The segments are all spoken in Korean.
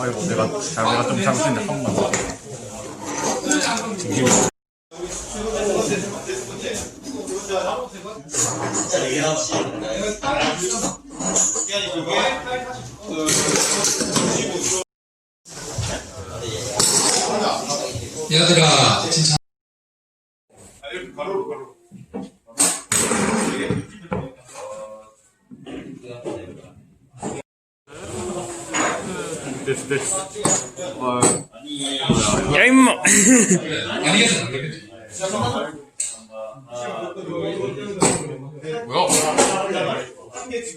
아이고 내가 잘 내가 좀 잘못했는데 한 번만 더. 얘들아 진짜 됐어 됐어. 야? 임마 아니겠어 아니겠지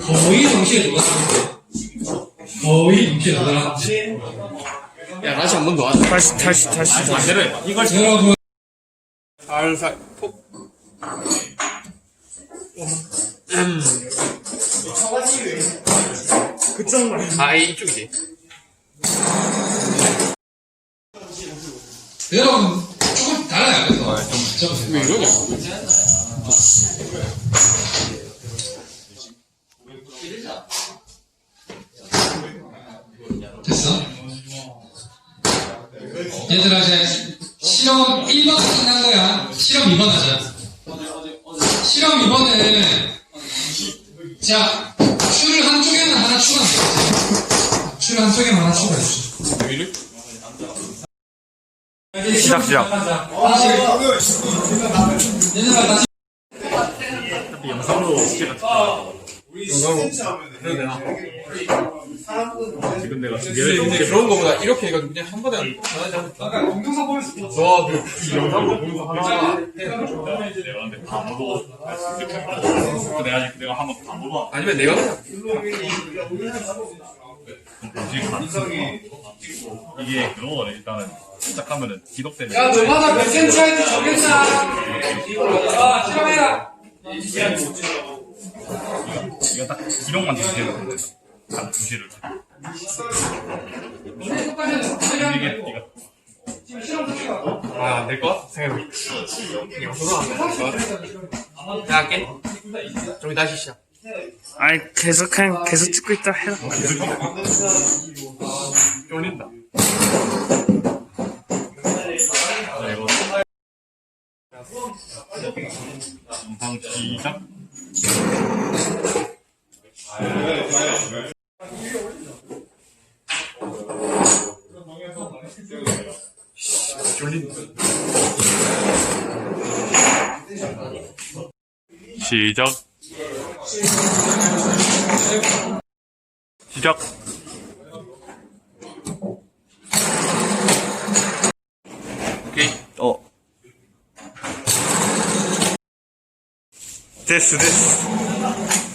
거의 동시에 거의 동시에 야 다시 한 번 더 하자. 다시 다시 다시 반대로 해. 이걸 여러분 살살 폭 아 이쪽이지. 여러분 조금 달라요. 그래서 왜 이러냐? 됐어? 얘들아 이제 실험 1번 끝난 거야. 실험 2번 하자. 실험 2번은 자 줄을 한쪽에만 하나 추가하면 되 하나 추가해 주시죠 왜 이래 시작 시작. 다시 얘들아 다시 영상으로 되나? 지금 내가 준비를 그런 거보다 이렇게 해가지고 그냥 한 번에 전화지 않을까 아까 동영상 보면서 와 그 영상으로 보면서 하나. 내가 근데 다 보고 내가 내가 한번 다 보고 아니면 내가 그냥 지금 가능성이 이게 그런 거네 일단은 시작하면은 기록 때문에 야 너마다 몇 센치 할지 정했나 아 실험해라 이거 딱 기록만 주시면 돼. 단 주시를 너네 똑같이 이게 이거 아, 안될 것 같아? 생각해보니. 영수가 안될것 같아. 야, 할게. 좀 이따 다시 시작. 아니 계속 그냥 계속 찍고 있다 해라 쫄린다. 자, 이거 영상 시작. 시작. 시작. 오케이. 어. 됐어, 됐어.